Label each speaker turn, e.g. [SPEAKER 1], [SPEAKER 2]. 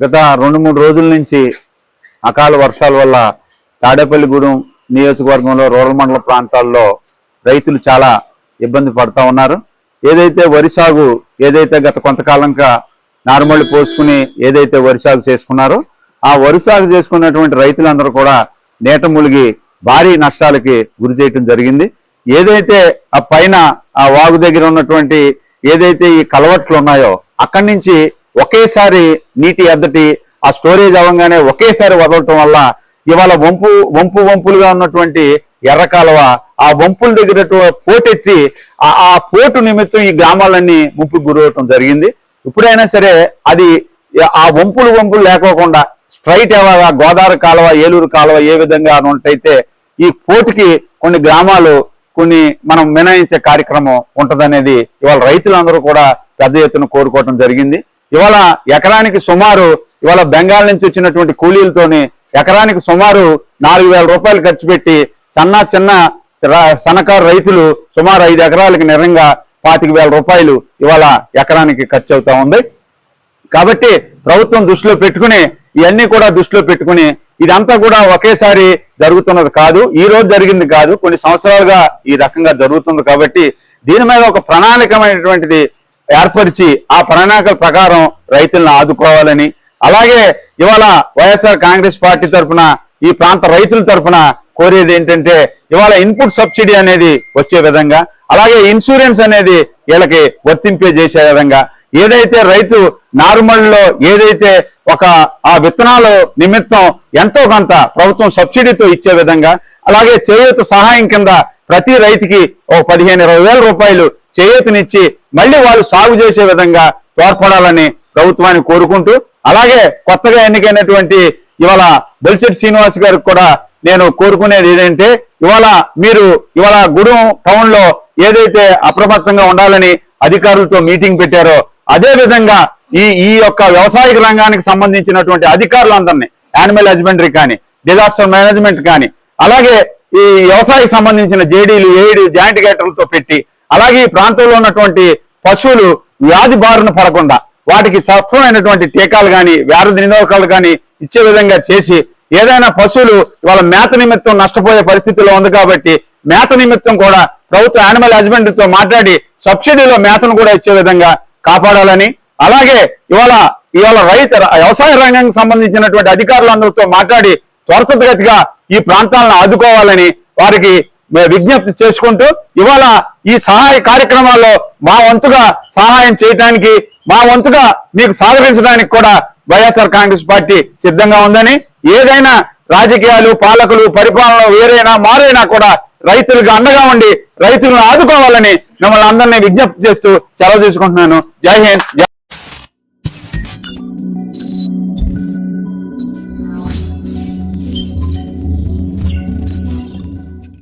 [SPEAKER 1] గత రెండు మూడు రోజుల నుంచి అకాల వర్షాల వల్ల తాడేపల్లిగూడెం నియోజకవర్గంలో రూరల్ మండల ప్రాంతాల్లో రైతులు చాలా ఇబ్బంది పడతా ఉన్నారు. ఏదైతే వరి సాగు ఏదైతే గత కొంతకాలంగా నార్మల్ పోసుకుని ఏదైతే వరి సాగు చేసుకున్నారో ఆ వరి సాగు చేసుకున్నటువంటి రైతులందరూ కూడా నేట ములిగి భారీ నష్టాలకి గురి చేయటం జరిగింది. ఏదైతే ఆ పైన ఆ వాగు దగ్గర ఉన్నటువంటి ఏదైతే ఈ కలవట్లు ఉన్నాయో అక్కడి నుంచి ఒకేసారి నీటి ఎద్దటి ఆ స్టోరేజ్ అవ్వగానే ఒకేసారి వదలటం వల్ల ఇవాళ వంపు వంపు వంపులుగా ఉన్నటువంటి ఎర్ర కాలువ ఆ వంపుల దగ్గర పోటెత్తి ఆ ఆ పోటు నిమిత్తం ఈ గ్రామాలన్నీ ముంపుకు గురవటం జరిగింది. ఇప్పుడైనా సరే అది ఆ వంపులు వంపులు లేకోకుండా స్ట్రైట్ ఎవరా గోదావరి కాలువ ఏలూరు కాలువ ఏ విధంగా ఉన్నట్టయితే ఈ పోటుకి కొన్ని గ్రామాలు కొన్ని మనం మినాయించే కార్యక్రమం ఉంటదనేది ఇవాళ రైతులందరూ కూడా పెద్ద ఎత్తున కోరుకోవటం జరిగింది. ఇవాళ ఎకరానికి సుమారు ఇవాళ బెంగాల్ నుంచి వచ్చినటువంటి కూలీలతోని ఎకరానికి సుమారు నాలుగు వేల రూపాయలు ఖర్చు పెట్టి సన్న చిన్న సన్నకారు రైతులు సుమారు ఐదు ఎకరాలకి నిరంగా పాతిక వేల రూపాయలు ఇవాళ ఎకరానికి ఖర్చు అవుతా ఉంది. కాబట్టి ప్రభుత్వం దృష్టిలో పెట్టుకుని ఇవన్నీ కూడా దృష్టిలో పెట్టుకుని ఇదంతా కూడా ఒకేసారి జరుగుతున్నది కాదు. ఈ రోజు జరిగింది కాదు. కొన్ని సంవత్సరాలుగా ఈ రకంగా జరుగుతుంది కాబట్టి దీని మీద ఒక ప్రణాళికమైనటువంటిది ఏర్పరిచి ఆ ప్రణాళికల ప్రకారం రైతులను ఆదుకోవాలని అలాగే ఇవాళ వైఎస్ఆర్ కాంగ్రెస్ పార్టీ తరఫున ఈ ప్రాంత రైతుల తరఫున కోరేది ఏంటంటే ఇవాళ ఇన్పుట్ సబ్సిడీ అనేది వచ్చే విధంగా అలాగే ఇన్సూరెన్స్ అనేది వీళ్ళకి వర్తింపే చేసే విధంగా ఏదైతే రైతు నారుమల్లో ఏదైతే ఒక ఆ విత్తనాలు నిమిత్తం ఎంతో కొంత ప్రభుత్వం సబ్సిడీతో ఇచ్చే విధంగా అలాగే చేయూత సహాయం కింద ప్రతి రైతుకి ఒక పదిహేను ఇరవై వేల రూపాయలు చేయూతనిచ్చి మళ్ళీ వాళ్ళు సాగు చేసే విధంగా తోడ్పడాలని ప్రభుత్వాన్ని కోరుకుంటూ అలాగే కొత్తగా ఎన్నికైనటువంటి ఇవాళ బొలిశెట్టి శ్రీనివాస్ గారికి కూడా నేను కోరుకునేది ఏంటంటే ఇవాళ మీరు ఇవాళ గూడెం టౌన్లో ఏదైతే అప్రమత్తంగా ఉండాలని అధికారులతో మీటింగ్ పెట్టారో అదే విధంగా ఈ ఈ యొక్క వ్యవసాయ రంగానికి సంబంధించినటువంటి అధికారులందరినీ యానిమల్ హస్బెండరీ కానీ డిజాస్టర్ మేనేజ్మెంట్ కానీ అలాగే ఈ వ్యవసాయకు సంబంధించిన జేడీలు ఏడీ జాయింట్ గేటర్లతో పెట్టి అలాగే ఈ ప్రాంతంలో ఉన్నటువంటి పశువులు వ్యాధి బారిన పడకుండా వాటికి సత్వమైనటువంటి టీకాలు కానీ వ్యాధి నిరోధకాలు కానీ ఇచ్చే విధంగా చేసి ఏదైనా పశువులు వాళ్ళ మేత నిమిత్తం నష్టపోయే పరిస్థితిలో ఉంది కాబట్టి మేత నిమిత్తం కూడా ప్రభుత్వ యానిమల్ హస్బెండరీతో మాట్లాడి సబ్సిడీలో మేతను కూడా ఇచ్చే విధంగా కాపాడాలని అలాగే ఇవాళ ఇవాళ రైతు వ్యవసాయ రంగానికి సంబంధించినటువంటి అధికారులందరితో మాట్లాడి త్వరితగతిగా ఈ ప్రాంతాలను ఆదుకోవాలని వారికి విజ్ఞప్తి చేసుకుంటూ ఇవాళ ఈ సహాయ కార్యక్రమాల్లో మా వంతుగా సహాయం చేయడానికి మా వంతుగా మీకు సహకరించడానికి కూడా వైఎస్ఆర్ కాంగ్రెస్ పార్టీ సిద్ధంగా ఉందని ఏదైనా రాజకీయాలు పాలకులు పరిపాలన వేరైనా మారైనా కూడా రైతులకు అండగా ఉండి రైతులను ఆదుకోవాలని మిమ్మల్ని అందరినీ విజ్ఞప్తి చేస్తూ సెలవు తీసుకుంటున్నాను. జై హింద్.